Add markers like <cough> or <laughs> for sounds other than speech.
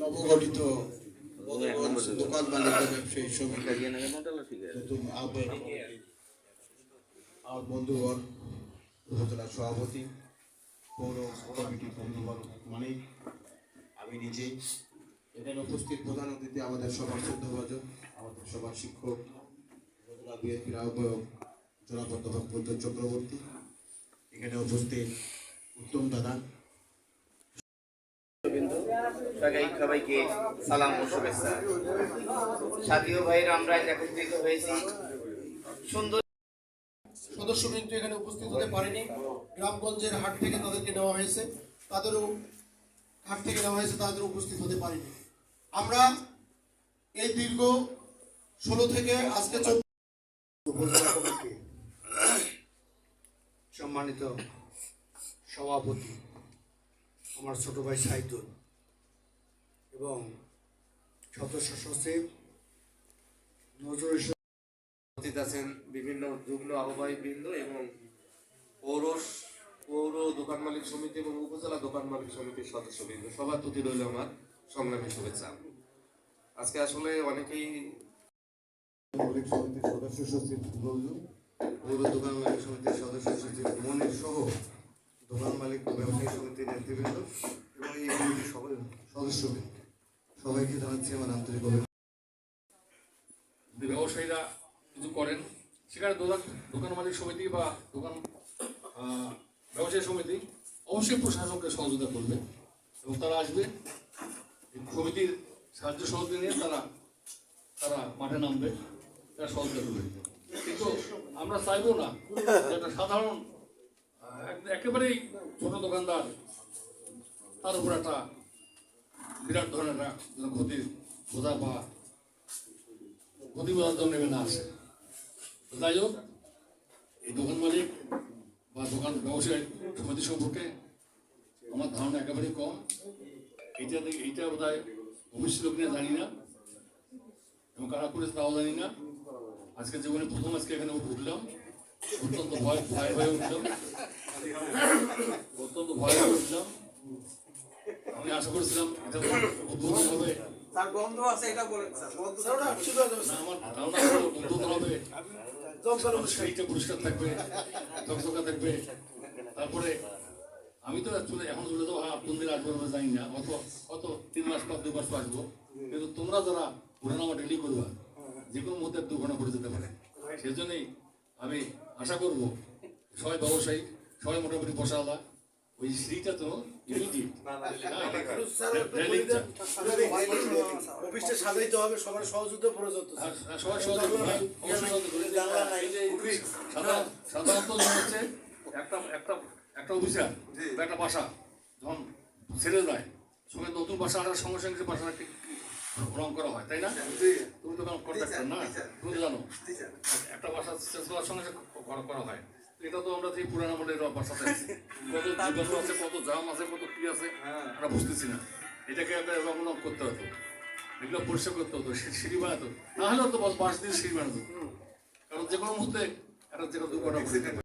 নবগঠিত দোকান আমার বন্ধুগণ, উপজেলা সভাপতি, পৌর বন্ধুগণ মানিক আমি নিজেই এখানে উপস্থিত প্রধান অতিথি আমাদের সবার শ্রদ্ধাভাজন, আমাদের সবার শিক্ষক, উপজেলা বিএনপির আহ্বায়ক, জনাব অধ্যাপক চক্রবর্তী। এখানে উপস্থিত উত্তম দাদা সবাইকে সালাম ও শুভেচ্ছা। সাথীয় আমরা একত্রিত হয়েছি। সুন্দর সদস্য কিন্তু এখানে উপস্থিত হতে পারেনি। গ্রামগঞ্জের হাট থেকে তাদেরকে নেওয়া হয়েছে। তাদেরও হাট থেকে নেওয়া হয়েছে তাদের উপস্থিত হতে পারেনি। আমরা এই দীর্ঘ ষোলো থেকে আজকে সম্মানিত সভাপতি আমার ছোট ভাই সাইদুল। এবং সদস্য সচিব নজরুল উপস্থিত আছেন বিভিন্ন যুগ্ম আহ্বায়ক বৃন্দ এবং পৌর পৌর দোকান মালিক সমিতি এবং উপজেলা দোকান মালিক সমিতির সদস্য সদস্যবৃন্দ। সবার প্রতি রইল আমার সংগ্রামী শুভেচ্ছা। আজকে আসলে অনেকেই মালিক সমিতির সদস্য সচিব নজরুল পৌর দোকান মালিক সমিতির সদস্য সচিব মনির সহ দোকান মালিক ও ব্যবসায়ী সমিতির নেতৃবৃন্দ এবং এই কমিটির সবাই সদস্যবৃন্দ সবাইকে জানাচ্ছি আমার আন্তরিক যে ব্যবসায়ীরা কিছু করেন, সেখানে দোকান দোকান মালিক সমিতি বা দোকান ব্যবসায়ী সমিতি অবশ্যই প্রশাসনকে সহযোগিতা করবে এবং তারা আসবে। সমিতির সাহায্য সহযোগিতা নিয়ে তারা তারা মাঠে নামবে, তারা সহযোগিতা করবে। কিন্তু আমরা চাইব না একটা সাধারণ এক- একেবারেই ছোট দোকানদার, তার উপর একটা বিরাট ধরনের ক্ষতির বোঝা বা প্রতিবাদ নেমে না আসে তো যাই হোক, এই দোকান মালিক বা দোকান ব্যবসায়ী সমিতি সম্পর্কে আমার ধারণা একেবারেই কম। এইটা এইটা বোধ হয় ভবিষ্যৎ লোক নিয়ে জানি না এবং কারা করেছে তাও জানি না। আজকে জীবনে প্রথম আজকে এখানে উঠলাম। অত্যন্ত ভয় ভয়, ভয়ে উঠলাম অত্যন্ত ভয় হয়ে উঠলাম আমি আশা করেছিলাম এটা উদ্বোধন হবে তার গন্ধ আছে এটা বলেন স্যার গন্ধ না, আমার ধারণা পরিষ্কার থাকবে চকচকা থাকবে তারপরে আমি তো এখন চলে তো কোন দিন আসব জানি না অত অত তিন মাস পর দুই মাস পর আসব কিন্তু তোমরা যারা ঘটনা ডেলি করবা যে কোনো মুহূর্তে দুর্ঘটনা ঘটে যেতে পারে সেই জন্যই আমি আশা করব, সবাই ব্যবসায়ী, সবাই মোটামুটি বসালা ওই শ্রীটা তো ইমিডিয়েট অফিসটা সাজাইতে হবে সবার সহযোগিতা প্রয়োজন যে সাধারণত হচ্ছে একটা একটা একটা অফিসার বা একটা বাসা যখন ছেড়ে যায় সঙ্গে নতুন বাসা আনার সঙ্গে সঙ্গে সে বাসাটা ঠিক রং করা হয় তাই না তুমি তো কন্ট্রাক্টর না তুমি তো জানো একটা বাসা শেষ করার সঙ্গে সঙ্গে করা হয় এটা তো আমরা যে পুরানো মডেলের বাসাতে আছি। <laughs> কত জীবাণু আছে কত জাম আছে কত কি আছে আমরা বুঝতেছি না। এটাকে একটা রং রং করতে হতো। এগুলো পরিষ্কার করতে হতো সিঁড়ি বানাতো। না হলেও তো পাঁচ দিয়ে সিঁড়ি বানাতো। কারণ যে কোনো মুহূর্তে একটা যে কোনো দুর্ঘটনা